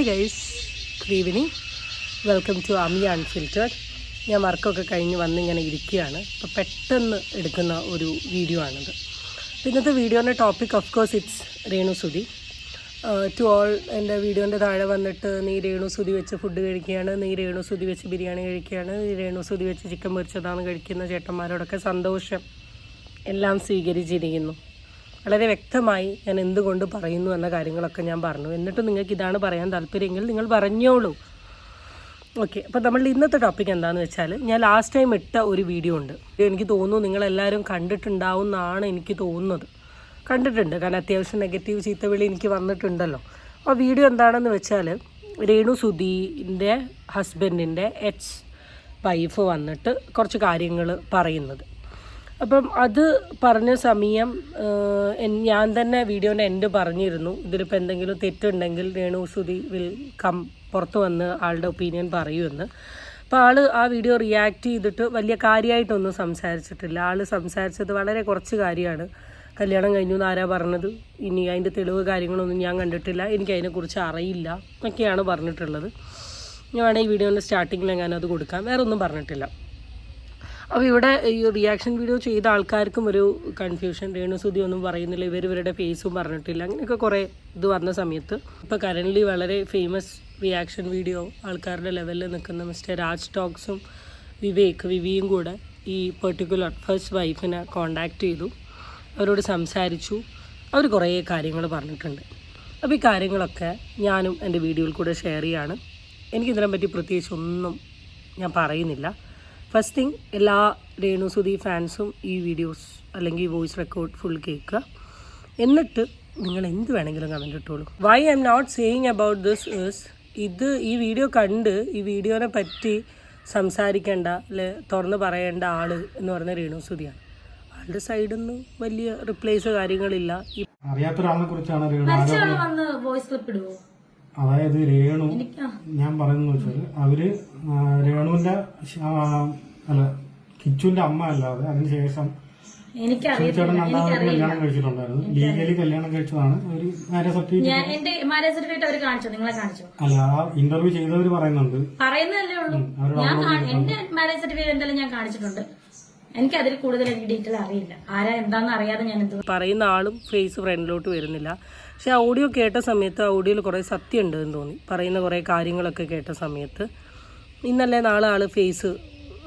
Hi guys good evening welcome to Amiya unfiltered ഞാൻ വർക്കൊക്കെ കഴിഞ്ഞ് വന്നിങ്ങനെ ഇരിക്കുകയാണ്. അപ്പോൾ പെട്ടെന്ന് എടുക്കുന്ന ഒരു വീഡിയോ ആണിത്. ഇന്നത്തെ വീഡിയോന്റെ topic of course it's Renu Sudhi to all എന്റെ വീഡിയോന്റെ താഴെ വന്നിട്ട് നീ രേണു സുധി വെച്ച് ഫുഡ് കഴിക്കുകയാണ് നീ രേണു സുധി വെച്ച് ബിരിയാണി കഴിക്കുകയാണ് നീ രേണു സുധി വെച്ച് ചിക്കൻ പൊരിച്ചതാണ് കഴിക്കുന്ന ചേട്ടന്മാരോടൊക്കെ സന്തോഷം. എല്ലാം സ്വീകരിച്ചിരിക്കുന്നു. വളരെ വ്യക്തമായി ഞാൻ എന്തുകൊണ്ട് പറയുന്നു എന്ന കാര്യങ്ങളൊക്കെ ഞാൻ പറഞ്ഞു. എന്നിട്ട് നിങ്ങൾക്ക് ഇതാണ് പറയാൻ താല്പര്യമെങ്കിൽ നിങ്ങൾ പറഞ്ഞോളൂ. ഓക്കെ അപ്പോൾ നമ്മൾ ഇന്നത്തെ ടോപ്പിക് എന്താണെന്ന് വെച്ചാൽ ഞാൻ ലാസ്റ്റ് ടൈം ഇട്ട ഒരു വീഡിയോ ഉണ്ട്. എനിക്ക് തോന്നുന്നു നിങ്ങളെല്ലാവരും കണ്ടിട്ടുണ്ടാവും എന്നാണ് എനിക്ക് തോന്നുന്നത്. കണ്ടിട്ടുണ്ട് കാരണം അത്യാവശ്യം നെഗറ്റീവ് ചീത്തവിളി എനിക്ക് വന്നിട്ടുണ്ടല്ലോ. ആ വീഡിയോ എന്താണെന്ന് വെച്ചാൽ രേണു സുധീന്റെ ഹസ്ബൻഡിന്റെ എക്സ് വൈഫ് വന്നിട്ട് കുറച്ച് കാര്യങ്ങൾ പറയുന്നത്. അപ്പം അത് പറഞ്ഞ സമയം ഞാൻ തന്നെ വീഡിയോന്റെ എൻഡ് പറഞ്ഞിരുന്നു. ഇതിലിപ്പോൾ എന്തെങ്കിലും തെറ്റുണ്ടെങ്കിൽ രേണു സുധി വിൽ കം പുറത്ത് വന്ന് ആളുടെ ഒപ്പീനിയൻ പറയുമെന്ന്. അപ്പോൾ ആൾ ആ വീഡിയോ റിയാക്ട് ചെയ്തിട്ട് വലിയ കാര്യമായിട്ടൊന്നും സംസാരിച്ചിട്ടില്ല. ആൾ സംസാരിച്ചത് വളരെ കുറച്ച് കാര്യമാണ്. കല്യാണം കഴിഞ്ഞു എന്ന് ആരാ പറഞ്ഞത്? ഇനി അതിന്റെ തെളിവ് കാര്യങ്ങളൊന്നും ഞാൻ കണ്ടിട്ടില്ല. എനിക്ക് അതിനെക്കുറിച്ച് അറിയില്ല എന്നൊക്കെയാണ് പറഞ്ഞിട്ടുള്ളത്. ഞാൻ വേണമെങ്കിൽ വീഡിയോന്റെ സ്റ്റാർട്ടിങ്ങിൽ ഞാനത് കൊടുക്കാം. വേറെ ഒന്നും പറഞ്ഞിട്ടില്ല. അപ്പോൾ ഇവിടെ ഈ റിയാക്ഷൻ വീഡിയോ ചെയ്ത ആൾക്കാർക്കും ഒരു കൺഫ്യൂഷൻ രേണുസുതി ഒന്നും പറയുന്നില്ല. ഇവർ ഇവരുടെ ഫേസും പറഞ്ഞിട്ടില്ല. അങ്ങനെയൊക്കെ കുറേ ഇത് വന്ന സമയത്ത്. ഇപ്പോൾ കറന്റ്ലി വളരെ ഫേമസ് റിയാക്ഷൻ വീഡിയോ ആൾക്കാരുടെ ലെവലിൽ നിൽക്കുന്ന മിസ്റ്റർ രാജ് ടോക്സും വിവേക് വിവിയും കൂടെ ഈ പെർട്ടിക്കുലർ ഫസ്റ്റ് വൈഫിനെ കോണ്ടാക്ട് ചെയ്തു. അവരോട് സംസാരിച്ചു. അവർ കുറേ കാര്യങ്ങൾ പറഞ്ഞിട്ടുണ്ട്. അപ്പോൾ ഈ കാര്യങ്ങളൊക്കെ ഞാനും എന്റെ വീഡിയോയിൽ കൂടെ ഷെയർ ചെയ്യാണ്. എനിക്കിതിനെപ്പറ്റി പ്രത്യേകിച്ച് ഒന്നും ഞാൻ പറയുന്നില്ല. ഫസ്റ്റ് തിങ് എല്ലാ രേണുസുതി ഫാൻസും ഈ വീഡിയോസ് അല്ലെങ്കിൽ ഈ വോയിസ് റെക്കോർഡ് ഫുൾ കേൾക്കുക. എന്നിട്ട് നിങ്ങൾ എന്ത് വേണമെങ്കിലും കമന്റ് ഇട്ടോളൂ. Why I am not saying about this is ഇത് ഈ വീഡിയോ കണ്ട് ഈ വീഡിയോനെ പറ്റി സംസാരിക്കേണ്ട അല്ലെ തുറന്ന് പറയേണ്ട ആൾ എന്ന് പറഞ്ഞ രേണുസുതിയാണ് ആളുടെ സൈഡിൽ നിന്ന് വലിയ റിപ്ലേസ് കാര്യങ്ങളില്ല അറിയാത്ത ഒരാളെ കുറിച്ചാണ് രേണു വന്ന് വോയിസ് ക്ലിപ്പ് ഇടുവോ? അതായത് രേണു എനിക്ക് ഞാൻ പറയുന്നത് വെച്ചാൽ അവർ രേണുവിന്റെ അല്ല കിച്ചുവിന്റെ അമ്മ അല്ലാതെ അതിനുശേഷം എനിക്കറിയത്തില്ല ചേട്ടൻ രണ്ടാമത് എനിക്കറിയില്ല. കല്യാണം കഴിച്ചിട്ടുണ്ടായിരുന്നു. ലീഗലി കല്യാണം കഴിച്ചതാണ്. ഒരു മാരേജ് സർട്ടിഫിക്കറ്റ് അല്ല ആ ഇന്റർവ്യൂ ചെയ്തവർ പറയുന്നുണ്ട്. പറയുന്നതല്ലേ ഉള്ളൂ. എന്റെ മാരേജ് സർട്ടിഫിക്കറ്റ് എന്തായാലും ഞാൻ കാണിച്ചിട്ടുണ്ട്. എനിക്ക് അതിൽ കൂടുതൽ എനിക്ക് ഡീറ്റെയിൽ അറിയില്ല. ആരാ എന്താന്ന് അറിയാതെ ഞാൻ പറയുന്ന ആളും ഫേസ് ഫ്രണ്ടിലോട്ട് വരുന്നില്ല. പക്ഷെ ഓഡിയോ കേട്ട സമയത്ത് ആ ഓഡിയോയിൽ കുറേ സത്യം ഉണ്ട് എന്ന് തോന്നി. പറയുന്ന കുറേ കാര്യങ്ങളൊക്കെ കേട്ട സമയത്ത്. ഇന്നല്ലേ നാളെ ആൾ ഫേസ്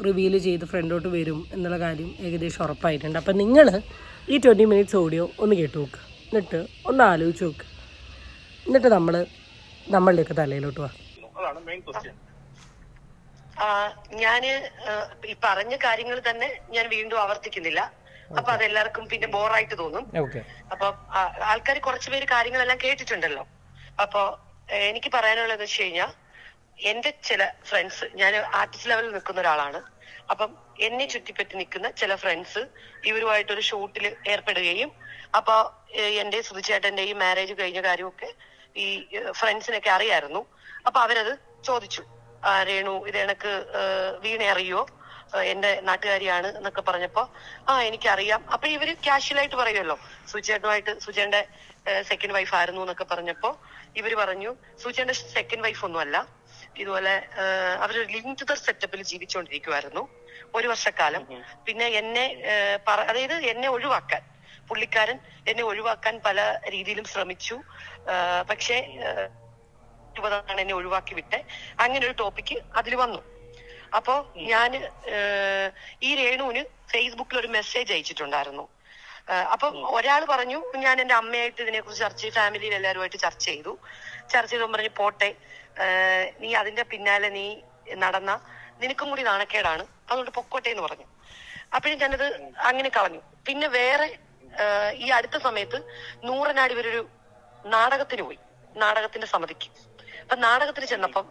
റിവീൽ ചെയ്ത് ഫ്രണ്ടോട്ട് വരും എന്നുള്ള കാര്യം ഏകദേശം ഉറപ്പായിട്ടുണ്ട്. അപ്പം നിങ്ങൾ ഈ ട്വന്റി മിനിറ്റ്സ് ഓഡിയോ ഒന്ന് കേട്ട് നോക്ക്. എന്നിട്ട് ഒന്ന് ആലോചിച്ച് നോക്ക്. എന്നിട്ട് നമ്മൾ നമ്മളുടെയൊക്കെ തലയിലോട്ട് വാ. ആ, ഈ പറഞ്ഞ കാര്യങ്ങൾ തന്നെ ഞാൻ വീണ്ടും ആവർത്തിക്കുന്നില്ല. അപ്പൊ അതെല്ലാവർക്കും പിന്നെ ബോറായിട്ട് തോന്നും. അപ്പൊ ആൾക്കാർ കുറച്ചുപേര് കാര്യങ്ങളെല്ലാം കേട്ടിട്ടുണ്ടല്ലോ. അപ്പൊ എനിക്ക് പറയാനുള്ളത് വെച്ച് കഴിഞ്ഞാൽ എന്റെ ചില ഫ്രണ്ട്സ് ഞാൻ ആർട്ടിസ്റ്റ് ലെവലിൽ നിൽക്കുന്ന ഒരാളാണ്. അപ്പം എന്നെ ചുറ്റിപ്പറ്റി നിൽക്കുന്ന ചില ഫ്രണ്ട്സ് ഇവരുമായിട്ടൊരു ഷൂട്ടിൽ ഏർപ്പെടുകയും അപ്പൊ എന്റെ സുധിച്ചേട്ടന്റെ ഈ മാരേജ് കഴിഞ്ഞ കാര്യമൊക്കെ ഈ ഫ്രണ്ട്സിനൊക്കെ അറിയായിരുന്നു. അപ്പൊ അവരത് ചോദിച്ചു. രേണു ഇത് എനക്ക് വീണ അറിയോ എന്റെ നാട്ടുകാരിയാണ് എന്നൊക്കെ പറഞ്ഞപ്പോ ആ എനിക്കറിയാം. അപ്പൊ ഇവർ ക്യാഷ്വലായിട്ട് പറയുമല്ലോ. സുചേട്ടനുമായിട്ട് സുചേന്റെ സെക്കൻഡ് വൈഫ് ആയിരുന്നു എന്നൊക്കെ പറഞ്ഞപ്പോ ഇവർ പറഞ്ഞു സുചേന്റെ സെക്കൻഡ് വൈഫ് ഒന്നുമല്ല. ഇതുപോലെ അവർ ലിങ്ക്ഡ് സെറ്റപ്പിൽ ജീവിച്ചുകൊണ്ടിരിക്കുമായിരുന്നു ഒരു വർഷക്കാലം. പിന്നെ എന്നെ അതായത് എന്നെ ഒഴിവാക്കാൻ പുള്ളിക്കാരൻ എന്നെ ഒഴിവാക്കാൻ പല രീതിയിലും ശ്രമിച്ചു. പക്ഷേ ഇരുപതാണ് എന്നെ ഒഴിവാക്കി വിട്ടെ. അങ്ങനെ ഒരു ടോപ്പിക്ക് അതിൽ വന്നു. അപ്പോ ഞാൻ ഈ രേണുവിന് ഫേസ്ബുക്കിൽ ഒരു മെസ്സേജ് അയച്ചിട്ടുണ്ടായിരുന്നു. അപ്പൊ ഒരാൾ പറഞ്ഞു ഞാൻ എന്റെ അമ്മയായിട്ട് ഇതിനെ കുറിച്ച് ചർച്ച ചെയ്തു ഫാമിലിയിൽ എല്ലാവരുമായിട്ട് ചർച്ച ചെയ്തു. ചർച്ച ചെയ്തു പറഞ്ഞു പോട്ടെ. നീ അതിന്റെ പിന്നാലെ നീ നടന്ന നിനക്കും കൂടി നാണക്കേടാണ്. അതുകൊണ്ട് പൊക്കോട്ടെ എന്ന് പറഞ്ഞു. അപ്പോഴും ഞാനത് അങ്ങനെ കളഞ്ഞു. പിന്നെ വേറെ ഈ അടുത്ത സമയത്ത് നൂറനാട് ഇവരൊരു നാടകത്തിന് പോയി. നാടകത്തിന്റെ സമിതിക്ക്. അപ്പൊ നാടകത്തിന് ചെന്നപ്പം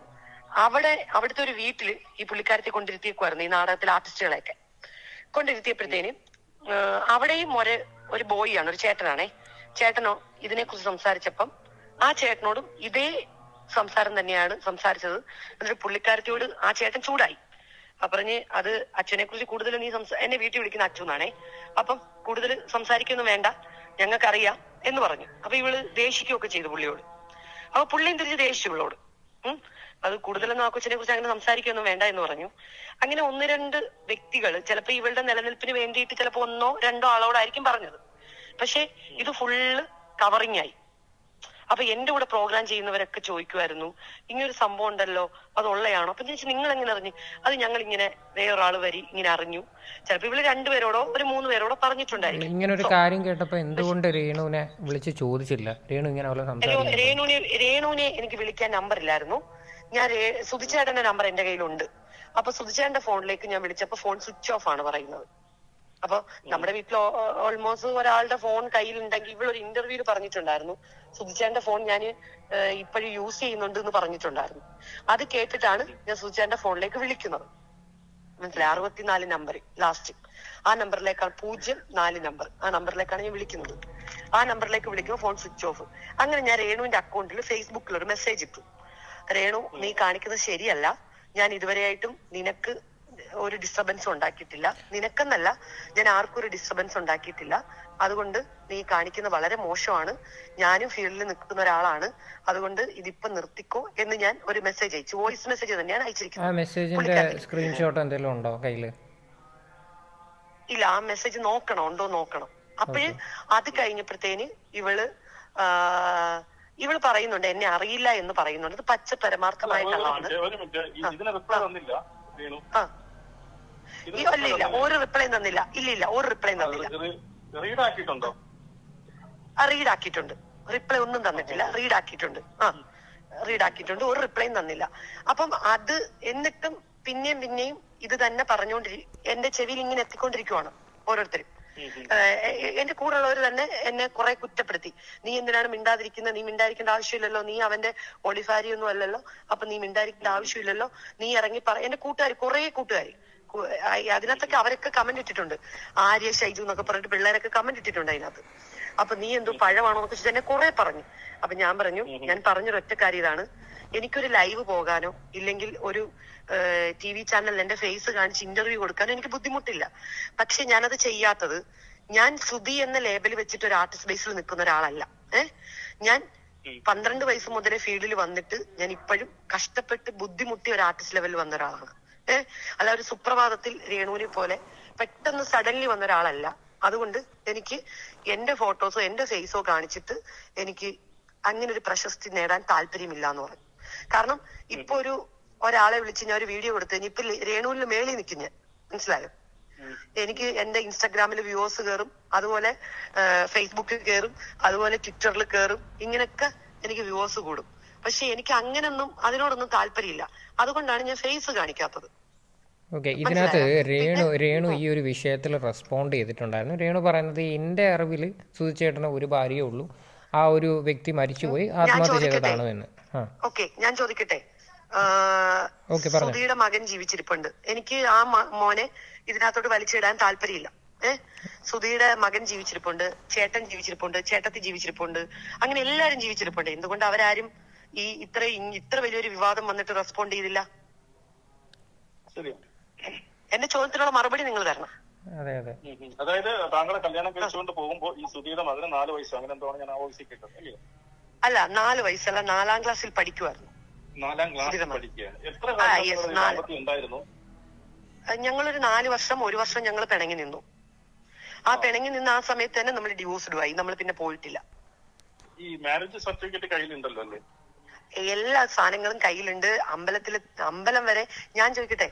അവിടെ അവിടുത്തെ ഒരു വീട്ടിൽ ഈ പുള്ളിക്കാരത്തെ കൊണ്ടിരുത്തിയേക്കുമായിരുന്നു ഈ നാടകത്തിലെ ആർട്ടിസ്റ്റുകളെയൊക്കെ. കൊണ്ടിരുത്തിയപ്പോഴത്തേനും അവിടെയും ഒരു ഒരു ബോയിയാണ് ഒരു ചേട്ടനാണേ. ചേട്ടനോ ഇതിനെ കുറിച്ച് സംസാരിച്ചപ്പം ആ ചേട്ടനോടും ഇതേ സംസാരം തന്നെയാണ് സംസാരിച്ചത്. എന്നിട്ട് പുള്ളിക്കാരത്തിയോട് ആ ചേട്ടൻ ചൂടായി. പറഞ്ഞ് അത് അച്ഛനെ കുറിച്ച് കൂടുതൽ നീ എന്നെ വീട്ടിൽ വിളിക്കുന്ന അച്ഛൻ എന്നാണേ. അപ്പം കൂടുതൽ സംസാരിക്കൊന്നും വേണ്ട ഞങ്ങൾക്കറിയാം എന്ന് പറഞ്ഞു. അപ്പൊ ഇവൾ ദേഷിക്കുകയൊക്കെ ചെയ്തു പുള്ളിയോട്. അപ്പൊ പുള്ളിയും തിരിച്ച് ദേഷിച്ചു. അത് കൂടുതലൊന്നും ആ കൊച്ചിനെ കുറിച്ച് അങ്ങനെ സംസാരിക്കൊന്നും വേണ്ട എന്ന് പറഞ്ഞു. അങ്ങനെ ഒന്ന് രണ്ട് വ്യക്തികൾ ചിലപ്പോൾ ഇവളുടെ നിലനിൽപ്പിന് വേണ്ടിയിട്ട് ചിലപ്പോൾ ഒന്നോ രണ്ടോ ആളോടായിരിക്കും പറഞ്ഞത്. പക്ഷെ ഇത് ഫുള്ള് കവറിങ് ആയി. അപ്പൊ എന്റെ കൂടെ പ്രോഗ്രാം ചെയ്യുന്നവരൊക്കെ ചോദിക്കുമായിരുന്നു ഇങ്ങനൊരു സംഭവം ഉണ്ടല്ലോ അത് ഉള്ളയാണോ അപ്പൊ ചേച്ചി നിങ്ങൾ എങ്ങനെ അറിഞ്ഞു? അത് ഞങ്ങൾ ഇങ്ങനെ വേറൊരാൾ വരി ഇങ്ങനെ അറിഞ്ഞു. ചിലപ്പോ ഇവൾ രണ്ടുപേരോടോ ഒരു മൂന്ന് പേരോടോ പറഞ്ഞിട്ടുണ്ടായിരുന്നു. ഇങ്ങനെ ഒരു കാര്യം കേട്ടപ്പോ എന്തുകൊണ്ട് രേണുവിനെ വിളിച്ച് ചോദിച്ചില്ല? രേണു ഇങ്ങനെ രേണുവിനെ രേണുവിനെ എനിക്ക് വിളിക്കാൻ നമ്പർ ഇല്ലായിരുന്നു ഞാൻ സുധിച്ചേട്ടന്റെ നമ്പർ എന്റെ കയ്യിലുണ്ട്. അപ്പൊ സുധിച്ചേട്ടന്റെ ഫോണിലേക്ക് ഞാൻ വിളിച്ചപ്പോ ഫോൺ സ്വിച്ച് ഓഫ് ആണ് പറയുന്നത്. അപ്പൊ നമ്മുടെ വീട്ടിൽ ഓൾമോസ്റ്റ് ഒരാളുടെ ഫോൺ കയ്യിലുണ്ടെങ്കിൽ ഇവളൊരു ഇന്റർവ്യൂൽ പറഞ്ഞിട്ടുണ്ടായിരുന്നു. സുധിച്ചേട്ടന്റെ ഫോൺ ഞാൻ ഇപ്പോഴും യൂസ് ചെയ്യുന്നുണ്ട് എന്ന് പറഞ്ഞിട്ടുണ്ടായിരുന്നു. അത് കേട്ടിട്ടാണ് ഞാൻ സുധിച്ചേട്ടന്റെ ഫോണിലേക്ക് വിളിക്കുന്നത്. മനസ്സിലായി? അറുപത്തിനാല് നമ്പർ ലാസ്റ്റ് ആ നമ്പറിലേക്കാണ് പൂജ്യം നാല് നമ്പർ ആ നമ്പറിലേക്കാണ് ഞാൻ വിളിക്കുന്നത്. ആ നമ്പറിലേക്ക് വിളിക്കുമ്പോൾ ഫോൺ സ്വിച്ച് ഓഫ് അങ്ങനെ ഞാൻ രേണുവിന്റെ അക്കൗണ്ടിൽ ഫേസ്ബുക്കിൽ ഒരു മെസ്സേജ് ഇട്ടു. രേണു നീ കാണിക്കുന്നത് ശരിയല്ല. ഞാൻ ഇതുവരെയായിട്ടും നിനക്ക് ഒരു ഡിസ്റ്റർബൻസ് ഉണ്ടാക്കിയിട്ടില്ല. നിനക്കെന്നല്ല ഞാൻ ആർക്കും ഒരു ഡിസ്റ്റർബൻസ് ഉണ്ടാക്കിയിട്ടില്ല. അതുകൊണ്ട് നീ കാണിക്കുന്ന വളരെ മോശമാണ്. ഞാനും ഫീൽഡിൽ നിൽക്കുന്ന ഒരാളാണ്. അതുകൊണ്ട് ഇതിപ്പോ നിർത്തിക്കോ എന്ന് ഞാൻ ഒരു മെസ്സേജ് അയച്ചു. വോയിസ് മെസ്സേജ് തന്നെയാണ് ആ അയച്ചിരിക്കുന്നത് മെസ്സേജിന്റെ സ്ക്രീൻഷോട്ട് എന്തെങ്കിലും ഉണ്ടോ കയ്യിൽ? ഇല്ല ആ മെസ്സേജ് നോക്കണം? ഉണ്ടോ നോക്കണം. അപ്പോഴ് അത് കഴിഞ്ഞപ്പോഴത്തേന് ഇവൾ ഇവൾ പറയുന്നുണ്ട് എന്നെ അറിയില്ല എന്ന് പറയുന്നുണ്ട്. ഇത് പച്ച പരമാർത്ഥമായിട്ടുള്ളതാണ്. ആ ഈ- ഇല്ല. ഇല്ല ഒരു റിപ്ലൈ തന്നില്ല. ഇല്ല ഇല്ല. ഒരു റിപ്ലൈ തന്നില്ല. റീഡ് ആക്കിയിട്ടുണ്ടോ റീഡ് ആക്കിയിട്ടുണ്ട് റിപ്ലൈ ഒന്നും തന്നിട്ടില്ല. റീഡ് ആക്കിയിട്ടുണ്ട് ആ റീഡ് ആക്കിയിട്ടുണ്ട് ഒരു റിപ്ലൈയും തന്നില്ല. അപ്പം അത് എന്നിട്ടും പിന്നെയും പിന്നെയും ഇത് തന്നെ പറഞ്ഞുകൊണ്ടിരി എന്റെ ചെവിയിൽ ഇങ്ങനെ എത്തിക്കൊണ്ടിരിക്കുവാണ് ഓരോരുത്തരും. എന്റെ കൂടെ എന്റെ കൂടെയുള്ളവർ തന്നെ എന്നെ കുറെ കുറ്റപ്പെടുത്തി. നീ എന്തിനാണ് മിണ്ടാതിരിക്കുന്നത് നീ മിണ്ടായിരിക്കേണ്ട ആവശ്യമില്ലല്ലോ. നീ അവന്റെ ഒളിഫാരി ഒന്നും അല്ലല്ലോ. അപ്പൊ നീ മിണ്ടായിരിക്കേണ്ട ആവശ്യമില്ലല്ലോ. നീ ഇറങ്ങി പറ എന്റെ കൂട്ടുകാർ കുറെ കൂട്ടുകാർ അതിനകത്തൊക്കെ അവരൊക്കെ കമന്റ് ഇട്ടിട്ടുണ്ട്. ആര്യ ഷൈജു എന്നൊക്കെ പറഞ്ഞിട്ട് പിള്ളേരൊക്കെ കമന്റ് ഇട്ടിട്ടുണ്ട് അതിനകത്ത്. അപ്പൊ നീ എന്തോ പഴമാണോ എന്നൊക്കെ എന്നെ കുറെ പറഞ്ഞു. അപ്പൊ ഞാൻ പറഞ്ഞു ഞാൻ പറഞ്ഞൊരു ഒറ്റ കാര്യം ഇതാണ്. എനിക്കൊരു ലൈവ് പോകാനോ ഇല്ലെങ്കിൽ ഒരു ടി വി ചാനലിൽ എന്റെ ഫേസ് കാണിച്ച് ഇന്റർവ്യൂ കൊടുക്കാനോ എനിക്ക് ബുദ്ധിമുട്ടില്ല. പക്ഷെ ഞാനത് ചെയ്യാത്തത് ഞാൻ സുബി എന്ന ലേബൽ വെച്ചിട്ട് ഒരു ആർട്ടിസ്റ്റ് ബേസിൽ നിൽക്കുന്ന ഒരാളല്ല. ഏഹ് ഞാൻ പന്ത്രണ്ട് വയസ്സ് മുതലേ ഫീൽഡിൽ വന്നിട്ട് ഞാൻ ഇപ്പോഴും കഷ്ടപ്പെട്ട് ബുദ്ധിമുട്ടി ഒരു ആർട്ടിസ്റ്റ് ലെവലിൽ വന്ന ഒരാളാണ്. ഏഹ് അല്ല ഒരു സുപ്രഭാതത്തിൽ രേണുവിനെ പോലെ പെട്ടെന്ന് സഡൻലി വന്ന ഒരാളല്ല. അതുകൊണ്ട് എനിക്ക് എന്റെ ഫോട്ടോസോ എന്റെ ഫേസോ കാണിച്ചിട്ട് എനിക്ക് അങ്ങനെ ഒരു പ്രശസ്തി നേടാൻ താല്പര്യമില്ല എന്ന് പറഞ്ഞു. കാരണം ഇപ്പൊ ഒരു ഒരാളെ വിളിച്ച് ഞാൻ ഒരു വീഡിയോ കൊടുത്തു കഴിഞ്ഞാൽ ഇപ്പൊ രേണുവിൽ മേളിൽ നിൽക്കും ഞാൻ. മനസ്സിലായോ? എനിക്ക് എന്റെ ഇൻസ്റ്റാഗ്രാമിൽ വ്യൂവേഴ്സ് കയറും അതുപോലെ ഫേസ്ബുക്കിൽ കയറും അതുപോലെ ട്വിറ്ററിൽ കയറും ഇങ്ങനെയൊക്കെ എനിക്ക് വ്യൂവേഴ്സ് കൂടും. പക്ഷെ എനിക്ക് അങ്ങനൊന്നും അതിനോടൊന്നും താല്പര്യമില്ല. അതുകൊണ്ടാണ് ഞാൻ ഫേസ് കാണിക്കാത്തത്. ഓക്കെ ഇതിനകത്ത് രേണു രേണു ഈ ഒരു വിഷയത്തിൽ റെസ്പോണ്ട് ചെയ്തിട്ടുണ്ടായിരുന്നു. രേണു പറയുന്നത് എന്റെ അറിവിൽ സുധിച്ചേട്ടന് ഒരു ഭാര്യയേ ഉള്ളൂ. ആ ഒരു വ്യക്തി മരിച്ചുപോയി. ആത്മഹത്യ ചെയ്തതാണ് എന്ന്. ഓക്കെ ഞാൻ ചോദിക്കട്ടെ? ആ, ഓക്കെ, പറഞ്ഞോ. സുധിയുടെ മകൻ ജീവിച്ചിരിപ്പുണ്ട്. എനിക്ക് ആ മോനെ ഇതിനകത്തോട്ട് വലിച്ചിടാൻ താല്പര്യമില്ല. ഏഹ് സുധിയുടെ മകൻ ജീവിച്ചിരിപ്പുണ്ട് ചേട്ടൻ ജീവിച്ചിരിപ്പുണ്ട് ചേട്ടത്തി ജീവിച്ചിരിപ്പുണ്ട് അങ്ങനെ എല്ലാരും ജീവിച്ചിരിപ്പുണ്ട്. എന്തുകൊണ്ട് അവരാരും ഈ ഇത്ര ഇത്ര വലിയൊരു വിവാദം വന്നിട്ട് റെസ്പോണ്ട് ചെയ്തില്ല? ശരി എന്റെ ചോദ്യത്തിനുള്ള മറുപടി നിങ്ങൾ തരണം. അതെ അതെ. അതായത് താങ്കളെ കല്യാണം കഴിച്ചുകൊണ്ട് പോകുമ്പോ ഈ സുധിയുടെ മകന് നാല് വയസ്സ് അങ്ങനെ എന്തോ ഞാൻ ആ കേട്ടത് അല്ലേ? അല്ല നാല് വയസ്സല്ല നാലാം ക്ലാസ്സിൽ പഠിക്കുമായിരുന്നു നാലാം ക്ലാസ്സിൽ പഠിക്കുകയാണ് എത്ര കാലം നാല്. ദാമ്പത്യം ഉണ്ടായിരുന്നു? ഞങ്ങളൊരു നാല് വർഷം ഒരു വർഷം ഞങ്ങൾ പിണങ്ങി നിന്നു. ആ പിണങ്ങി നിന്ന് ആ സമയത്ത് തന്നെ നമ്മൾ ഡിവോഴ്സ്ഡ് ആയി നമ്മൾ പിന്നെ പോയിട്ടില്ല. ഈ മാരേജ് സർട്ടിഫിക്കറ്റ് കയ്യിലുണ്ടല്ലോ അല്ലേ? എല്ലാ സാധനങ്ങളും കയ്യിലുണ്ട്. അമ്പലത്തിൽ അമ്പലം വരെ ഞാൻ ചോദിക്കട്ടെ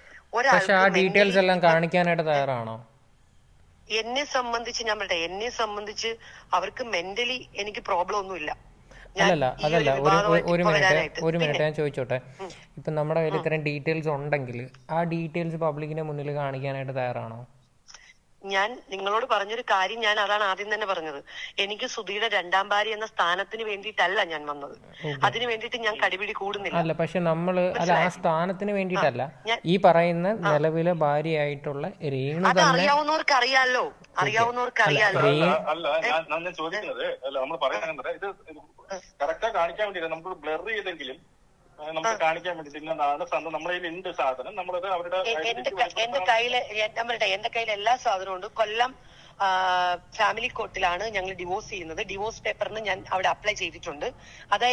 ഡീറ്റെയിൽസ് എല്ലാം കാണിക്കാനായിട്ട് തയ്യാറാണോ? എന്നെ സംബന്ധിച്ച് ഞാൻ പറയട്ടെ എന്നെ സംബന്ധിച്ച് അവർക്ക് മെന്റലി എനിക്ക് പ്രോബ്ലം ഒന്നുമില്ല. അല്ലല്ല അതല്ല ഒരു ഒരു- മിനിറ്റ് ഒരു മിനിറ്റ് ഞാൻ ചോദിച്ചോട്ടെ. ഇപ്പൊ നമ്മുടെ കയ്യിൽ ഇത്രയും ഡീറ്റെയിൽസ് ഉണ്ടെങ്കിൽ ആ ഡീറ്റെയിൽസ് പബ്ലിക്കിന്റെ മുന്നിൽ കാണിക്കാനായിട്ട് തയ്യാറാണോ? ഞാൻ നിങ്ങളോട് പറഞ്ഞൊരു കാര്യം ഞാൻ അതാണ് ആദ്യം തന്നെ പറഞ്ഞത്. എനിക്ക് സുധിയുടെ രണ്ടാം ഭാര്യ എന്ന സ്ഥാനത്തിന് വേണ്ടിയിട്ടല്ല ഞാൻ വന്നത്. അതിനു വേണ്ടിയിട്ട് ഞാൻ കടിപിടി കൂടുന്നില്ല. അല്ല പക്ഷെ നമ്മൾ അല്ല ആ സ്ഥാനത്തിന് വേണ്ടിയിട്ടല്ല. ഈ പറയുന്ന നിലവിലെ ഭാര്യയായിട്ടുള്ള രേണു അത് അറിയാവുന്നവർക്ക് അറിയാലോ അറിയാവുന്നവർക്ക് അറിയാലോ അല്ല അല്ല ഞാൻ ഞാൻ ഞാൻ ചോദിക്കുന്നത് അല്ല നമ്മൾ പറയുന്നത് ഇത് കറക്റ്റാ കാണിക്കാൻ വേണ്ടിയില്ല നമുക്ക് ബ്ലർ ചെയ്തെങ്കിലും നമുക്ക് കാണിക്കാൻ വേണ്ടി ഇന്നതാണ് സാധനം നമ്മുടെ കയ്യിൽ ഉണ്ട് സാധനം. നമ്മളത് അവരുടെ എന്റെ എന്റെ കയ്യിൽ നമ്മളുടെ എന്റെ കയ്യിൽ എല്ലാ സാധനവും ഉണ്ട്. കൊല്ലം ഫാമിലി കോർട്ടിലാണ് ഞങ്ങൾ ഡിവോഴ്സ് ചെയ്യുന്നത്. ഡിവോഴ്സ് പേപ്പറിന് ഞാൻ അവിടെ അപ്ലൈ ചെയ്തിട്ടുണ്ട്. അതായത്